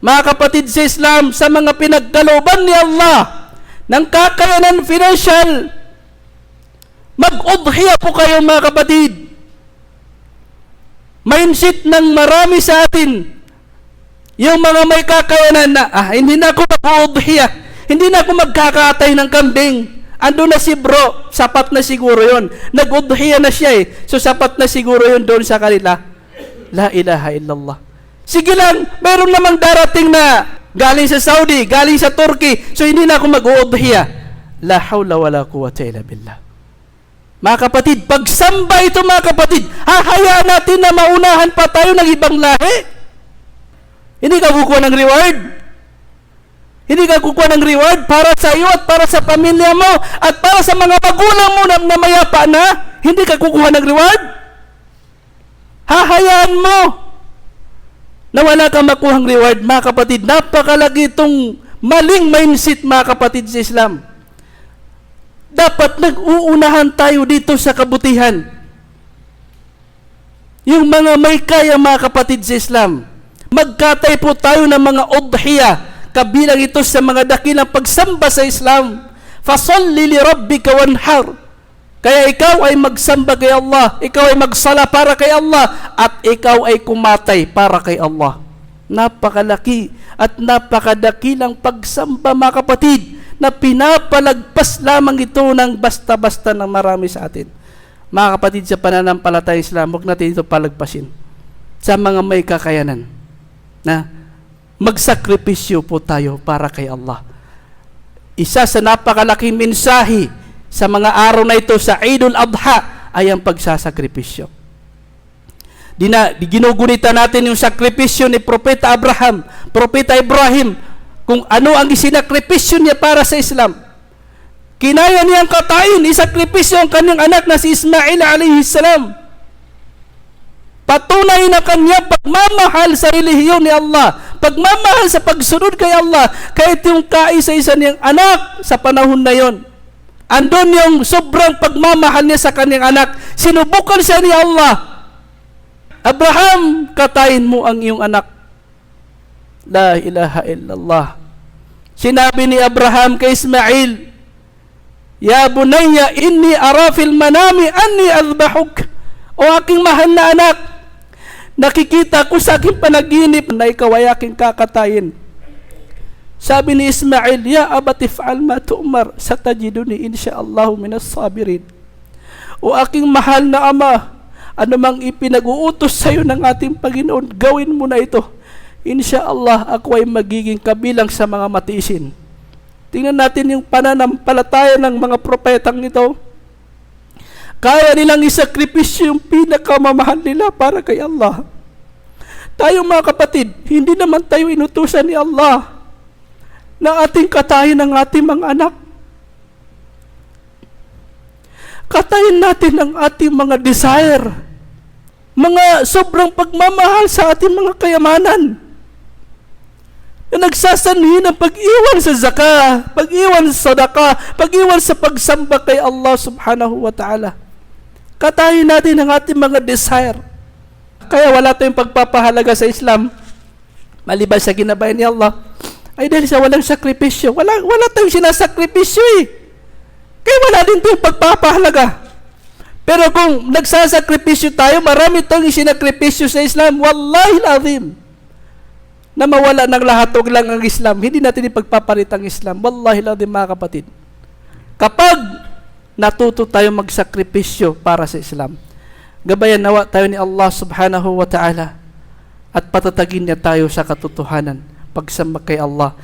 mga kapatid sa Islam, sa mga pinagkalooban ni Allah ng kakayanan financial, mag-udhiya po kayo mga kapatid. Mindset ng marami sa atin, yung mga may kakayanan na, ah, hindi na ako mag-udhiya, hindi na ako magkakatay ng kambing. Ando na si bro, sapat na siguro yon. Nag-udhiya na siya eh. So sapat na siguro yon doon sa kanila. La ilaha illallah. Sige lang, meron namang darating na galing sa Saudi, galing sa Turkey. So hindi na ako mag-uudhiya. La hawla wala quwwata illa billah. Mga kapatid, pagsamba ito mga kapatid, hahayaan natin na maunahan pa tayo ng ibang lahi. Hindi ka kukuha ng reward. Hindi ka kukuha ng reward para sa iyo at para sa pamilya mo at para sa mga magulang mo na, na mayapa na. Hindi ka kukuha ng reward. Hahayaan mo na wala kang makuhang reward, mga kapatid. Napakalagi itong maling mindset, mga kapatid sa Islam. Dapat nag-uunahan tayo dito sa kabutihan. Yung mga may kaya, mga kapatid sa Islam, magkatay po tayo ng mga udhiya, kabilang ito sa mga dakilang pagsamba sa Islam. Fasalli li rabbika wanhar. Kaya ikaw ay magsamba kay Allah, ikaw ay magsala para kay Allah, at ikaw ay kumatay para kay Allah. Napakalaki at napakadakilang pagsamba mga kapatid na pinapalagpas lamang ito ng basta-basta ng marami sa atin. Mga kapatid sa pananampalataya Islam, huwag natin ito palagpasin sa mga may kakayanan na magsakripisyo po tayo para kay Allah. Isa sa napakalaking mensahe sa mga araw na ito sa Eidul Adha ay ang pagsasakripisyo. Dina, di ginugunita natin yung sakripisyo ni Propeta Abraham, Propeta Ibrahim, kung ano ang isinakripisyo niya para sa Islam. Kinaya niyang katain, isakripisyo ang kanyang anak na si Ismail alayhi salam. Patunay na kanya pagmamahal sa relihiyon ni Allah, pagmamahal sa pagsunod kay Allah, kahit yung kaisa-isa niyang anak sa panahon na yon. Andon yung sobrang pagmamahal niya sa kanyang anak. Sinubukan siya ni Allah. Abraham, katayin mo ang iyong anak. La ilaha illallah. Sinabi ni Abraham kay Ismail, Ya bunayya, inni ara fil manami anni azbahuk. O aking mahal na anak, nakikita ko sa aking panaginip na ikaw ay aking kakatayin. Sabi ni Ismail, Ya abat if'al ma tu'mar, satajiduni insyaallahu minas sabirin. O aking mahal na ama, anumang ipinag-uutos sa iyo ng ating Panginoon, gawin mo na ito. Insyaallah, ako ay magiging kabilang sa mga matiisin. Tingnan natin yung pananampalataya ng mga propetang ito. Kaya nilang isakripisyo yung pinakamamahal nila para kay Allah. Tayo mga kapatid, hindi naman tayo inutusan ni Allah na ating katayin ang ating mga anak. Katayin natin ang ating mga desire, mga sobrang pagmamahal sa ating mga kayamanan na nagsasanhi ng pag-iwan sa zaka, pag-iwan sa sadaka, pag-iwan sa pagsamba kay Allah subhanahu wa ta'ala. Katayin natin ang ating mga desire. Kaya wala tayong pagpapahalaga sa Islam, maliban sa ginabayan ni Allah, ay dahil sa walang sakripisyo. Wala, wala tayong sinasakripisyo eh. Kaya wala din tayong pagpapahalaga. Pero kung nagsasakripisyo tayo, marami tayong isinakripisyo sa Islam. Wallahi azim na mawala ng lahat o lang ang Islam, hindi natin ipagpapalit ang Islam. Wallahi din mga kapatid. Kapag natuto tayo magsakripisyo para sa Islam, gabayan nawa tayo ni Allah subhanahu wa ta'ala at patatagin niya tayo sa katotohanan pagsamba kay Allah.